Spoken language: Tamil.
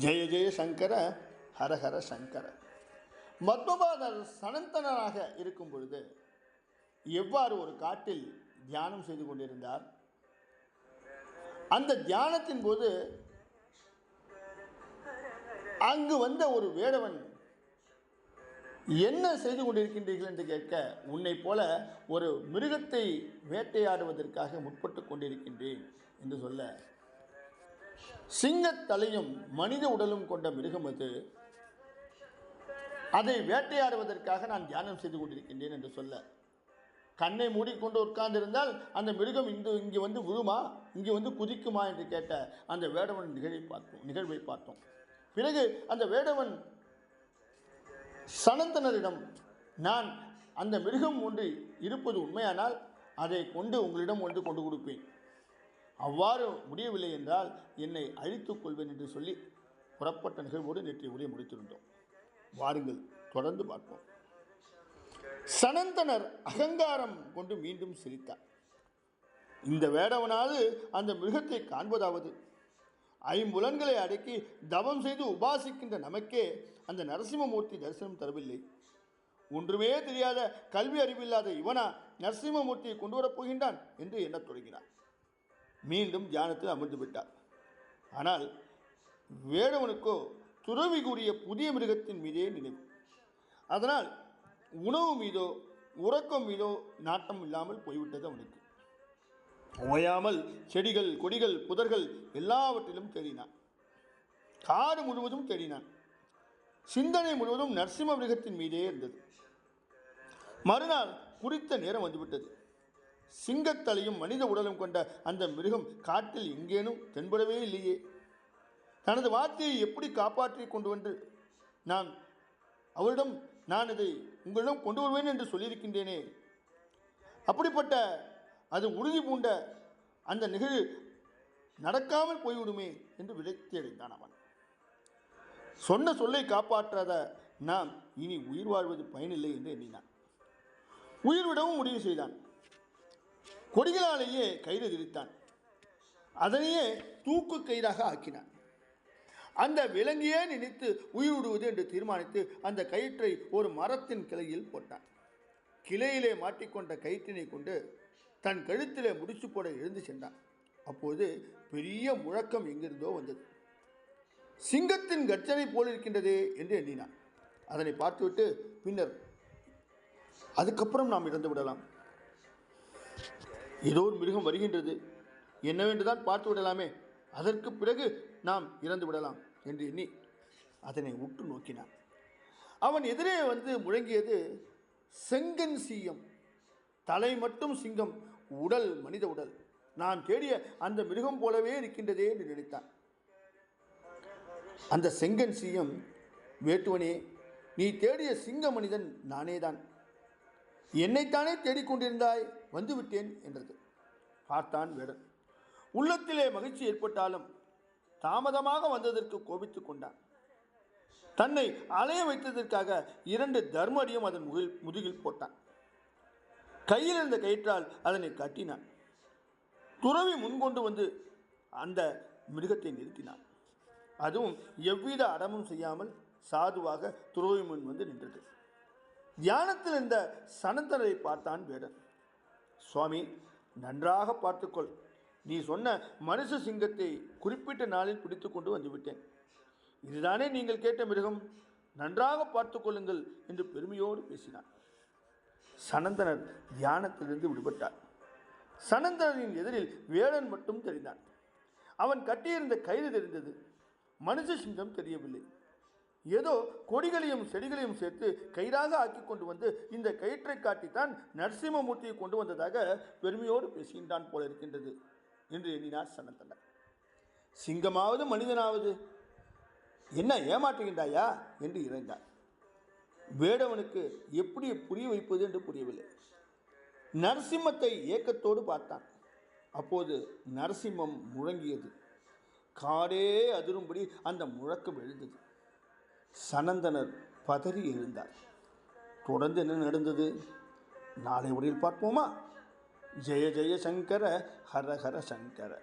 ஜெய ஜெய சங்கர ஹரஹர சங்கர. மத்மபாதர் சனந்தனராக இருக்கும் பொழுது எவ்வாறு ஒரு காட்டில் தியானம் செய்து கொண்டிருந்தார்? அந்த தியானத்தின் போது அங்கு வந்த ஒரு வேடவன் என்ன செய்து கொண்டிருக்கின்றீர்கள் என்று கேட்க உன்னைப் போல ஒரு மிருகத்தை வேட்டையாடுவதற்காக முற்பட்டு கொண்டிருக்கின்றேன் என்று சொல்ல சிங்கத் தலையும் மனித உடலும் கொண்ட மிருகம் அது. அதை வேட்டையாடுவதற்காக நான் தியானம் செய்து கொண்டிருக்கின்றேன் என்று சொல்ல. கண்ணை மூடிக்கொண்டு உட்கார்ந்திருந்தால் அந்த மிருகம் இங்கு இங்கே வந்து விழுமா இங்கே வந்து குதிக்குமா என்று கேட்ட அந்த வேடவன் நிகழ்வை பார்த்தோம் நிகழ்வை பார்த்தோம். பிறகு அந்த வேடவன் சனந்தனரிடம் நான் அந்த மிருகம் ஒன்று இருப்பது உண்மையானால் அதை கொண்டு உங்களிடம் வந்து கொண்டு கொடுப்பேன். அவ்வாறு முடியவில்லை என்றால் என்னை அழித்துக் கொள்வேன் என்று சொல்லி புறப்பட்ட நிகழ்வோடு நேற்றைய உரையை முடித்திருந்தோம். வாருங்கள் தொடர்ந்து பார்ப்போம். சனந்தனர் அகங்காரம் கொண்டு மீண்டும் சிரித்தார். இந்த வேடவனாவது அந்த மிருகத்தை காண்பதாவது. ஐம்புலன்களை அடக்கி தவம் செய்து உபாசிக்கின்ற நமக்கே அந்த நரசிம்மமூர்த்தி தரிசனம் தரவில்லை. ஒன்றுமே தெரியாத கல்வி அறிவில்லாத இவனா நரசிம்மமூர்த்தியை கொண்டு வரப் போகின்றான் என்று எண்ணத் தொடங்கினார் மீண்டும் தியானத்தில் அமர்ந்து விட்டார். ஆனால் வேடவனுக்கோ துறவி கூறிய புதிய மிருகத்தின் மீதே நினைவு. அதனால் உணவு மீதோ உறக்கம் மீதோ நாட்டம் இல்லாமல் போய்விட்டது அவனுக்கு. ஓயாமல் செடிகள் கொடிகள் புதர்கள் எல்லாவற்றிலும் தேடினான். காடு முழுவதும் தேடினான். சிந்தனை முழுவதும் நரசிம்ம மிருகத்தின் மீதே இருந்தது. மறுநாள் குறித்த நேரம் வந்துவிட்டது. சிங்கத்தலையும் மனித உடலும் கொண்ட அந்த மிருகம் காட்டில் எங்கேனும் தென்படவே இல்லையே. தனது வார்த்தையை எப்படி காப்பாற்றி கொண்டு வந்து நான் அவரிடம் நான் இதை உங்களிடம் கொண்டு வருவேன் என்று சொல்லியிருக்கின்றேனே. அப்படிப்பட்ட அது உறுதி பூண்ட அந்த நிகழ்வு நடக்காமல் போய்விடுமே என்று விரக்தி அடைந்தான் அவன். சொன்ன சொல்லை காப்பாற்றாத நாம் இனி உயிர் வாழ்வது பயனில்லை என்று எண்ணினான். உயிர் விடவும் முடிவு செய்தான். கொடிகளாலேயே கயிறு திரித்தான் அதனையே தூக்கு கயிறாக ஆக்கினான். அந்த விலங்கியே நினைத்து உயிர் விடுவது என்று தீர்மானித்து அந்த கயிற்றை ஒரு மரத்தின் கிளையில் போட்டான். கிளையிலே மாட்டிக்கொண்ட கயிற்றினை கொண்டு தன் கழுத்திலே முடிச்சு போட எழுந்து சென்றான். அப்போது பெரிய முழக்கம் எங்கிருந்தோ வந்தது. சிங்கத்தின் கர்ஜனை போல் இருக்கின்றதே என்று எண்ணினான். அதனை பார்த்துவிட்டு பின்னர் அதுக்கப்புறம் நாம் இறந்து விடலாம். ஏதோ ஒரு மிருகம் வருகின்றது. என்னவென்றுதான் பார்த்து விடலாமே. அதற்கு பிறகு நாம் இறந்து விடலாம் என்று எண்ணி அதனை உற்று நோக்கினான். அவன் எதிரே வந்து முழங்கியது செங்கன் சீயம் தலை மட்டும் சிங்கம் உடல் மனித உடல். நான் தேடிய அந்த மிருகம் போலவே இருக்கின்றதே என்று நினைத்தான். அந்த செங்கன் சீயம் வேட்டுவனே நீ தேடிய சிங்க மனிதன் நானேதான். என்னைத்தானே தேடிக்கொண்டிருந்தாய்? வந்துவிட்டேன் என்றது. பார்த்தான் வேடன். உள்ளத்திலே மகிழ்ச்சி ஏற்பட்டாலும் தாமதமாக வந்ததற்கு கோபித்துக் கொண்டான். தன்னை அலைய வைத்ததற்காக இரண்டு தர்மடியும் அதன் முகில் முதுகில் போட்டான். கையில் இருந்த கயிற்றால் அதனை கட்டினான். துறவி முன்கொண்டு வந்து அந்த மிருகத்தை நிறுத்தினான். அதுவும் எவ்வித அடமும் செய்யாமல் சாதுவாக துறவி முன் வந்து நின்றது. தியானத்தில் இருந்த சனந்தனரை பார்த்தான் வேடன் சுவாமி நன்றாக பார்த்துக்கொள். நீ சொன்ன மனுஷ சிங்கத்தை குறிப்பிட்ட நாளில் பிடித்து கொண்டு வந்துவிட்டேன். இதுதானே நீங்கள் கேட்ட மிருகம்? நன்றாக பார்த்து கொள்ளுங்கள் என்று பெருமையோடு பேசினார். சனந்தனர் தியானத்திலிருந்து விடுபட்டார். சனந்தனரின் எதிரில் வேடன் மட்டும் தெரிந்தான். அவன் கட்டியிருந்த கயிறு தெரிந்தது. மனுஷ சிங்கம் தெரியவில்லை. ஏதோ கொடிகளையும் செடிகளையும் சேர்த்து கயிறாக ஆக்கி கொண்டு வந்து இந்த கயிற்றை காட்டித்தான் நரசிம்மமூர்த்தியை கொண்டு வந்ததாக பெருமையோடு பேசுகின்றான் போல இருக்கின்றது என்று எண்ணினார் சனந்தனர் சிங்கமாவது மனிதனாவது என்ன ஏமாற்றுகின்றாயா என்று இறைந்தார் வேடவனுக்கு எப்படி புரிய வைப்பது என்று புரியவில்லை. நரசிம்மத்தை ஏக்கத்தோடு பார்த்தான். அப்போது நரசிம்மம் முழங்கியது. காடே அதிரும்படி அந்த முழக்கம் எழுந்தது. சனந்தனர் பதறி எழுந்தார். தொடர்ந்து என்ன நடந்தது? நாளை உடையில் பார்ப்போமா? ஜெய ஜெய சங்கர ஹர ஹர சங்கர.